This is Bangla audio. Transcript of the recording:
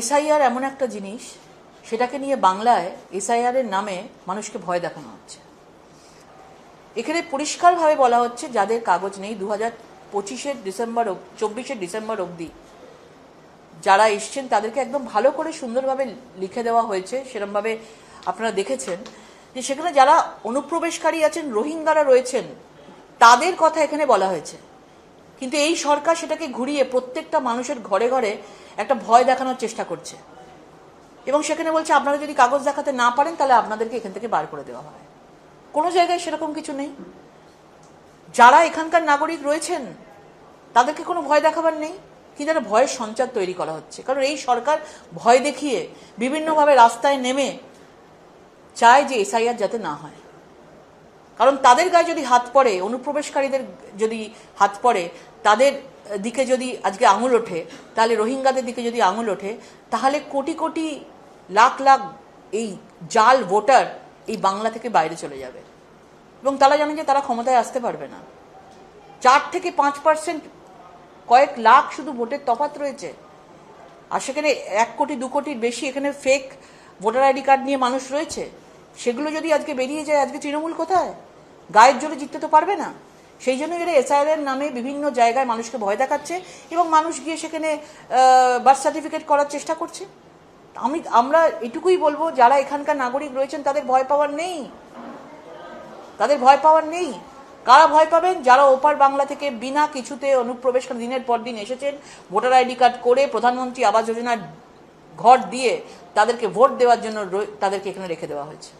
এসআইআর এমন একটা জিনিস, সেটাকে নিয়ে বাংলায় এসআইআর এর নামে মানুষকে ভয় দেখানো হচ্ছে। এখানে পরিষ্কারভাবে বলা হচ্ছে, যাদের কাগজ নেই দু হাজার পঁচিশের ডিসেম্বর চব্বিশের ডিসেম্বর অবধি যারা এসছেন, তাদেরকে একদম ভালো করে সুন্দরভাবে লিখে দেওয়া হয়েছে। সেরমভাবে আপনারা দেখেছেন যে সেখানে যারা অনুপ্রবেশকারী আছেন, রোহিঙ্গারা রয়েছেন, তাদের কথা এখানে বলা হয়েছে। কিন্তু এই সরকার সেটাকে ঘুরিয়ে প্রত্যেকটা মানুষের ঘরে ঘরে একটা ভয় দেখানোর চেষ্টা করছে। এবং সেখানে বলছে, আপনারা যদি কাগজ দেখাতে না পারেন, তাহলে আপনাদেরকে এখান থেকে বার করে দেওয়া হয়। কোনো জায়গায় সেরকম কিছু নেই। যারা এখানকার নাগরিক রয়েছেন, তাদেরকে কোনো ভয় দেখাবার নেই। কিন্তু একটা ভয়ের সঞ্চার তৈরি করা হচ্ছে। কারণ এই সরকার ভয় দেখিয়ে বিভিন্নভাবে রাস্তায় নেমে চায় যে এসআইআর যাতে না হয়। কারণ তাদের গায়ে যদি হাত পড়ে, অনুপ্রবেশকারীদের যদি হাত পড়ে, তাদের দিকে যদি আজকে আঙুল ওঠে, তাহলে রোহিঙ্গাদের দিকে যদি আঙুল ওঠে, তাহলে কোটি কোটি লাখ লাখ এই জাল ভোটার এই বাংলা থেকে বাইরে চলে যাবে। এবং তারা জানে যে তারা ক্ষমতায় আসতে পারবে না। চার থেকে পাঁচ পার্সেন্ট কয়েক লাখ শুধু ভোটের তফাত রয়েছে। আর সেখানে এক কোটি, দু কোটির বেশি এখানে ফেক ভোটার আইডি কার্ড নিয়ে মানুষ রয়েছে। সেগুলো যদি আজকে বেরিয়ে যায়, আজকে তৃণমূল কোথায়? গায়ের জোরে জিততে তো পারবে না। সেই জন্য এরা এসআইআর নামে বিভিন্ন জায়গায় মানুষকে ভয় দেখাচ্ছে এবং মানুষ গিয়ে সেখানে বার্থ সার্টিফিকেট করার চেষ্টা করছে। আমি, আমরা এটুকুই বলব, যারা এখানকার নাগরিক রয়েছেন, তাদের ভয় পাওয়ার নেই। তাদের ভয় পাওয়ার নেই। কারা ভয় পাবেন? যারা ওপার বাংলা থেকে বিনা কিছুতে অনুপ্রবেশ দিনের পর দিন এসেছেন, ভোটার আইডি কার্ড করে প্রধানমন্ত্রী আবাস যোজনার ঘর দিয়ে তাদেরকে ভোট দেওয়ার জন্য তাদেরকে এখানে রেখে দেওয়া হয়েছে।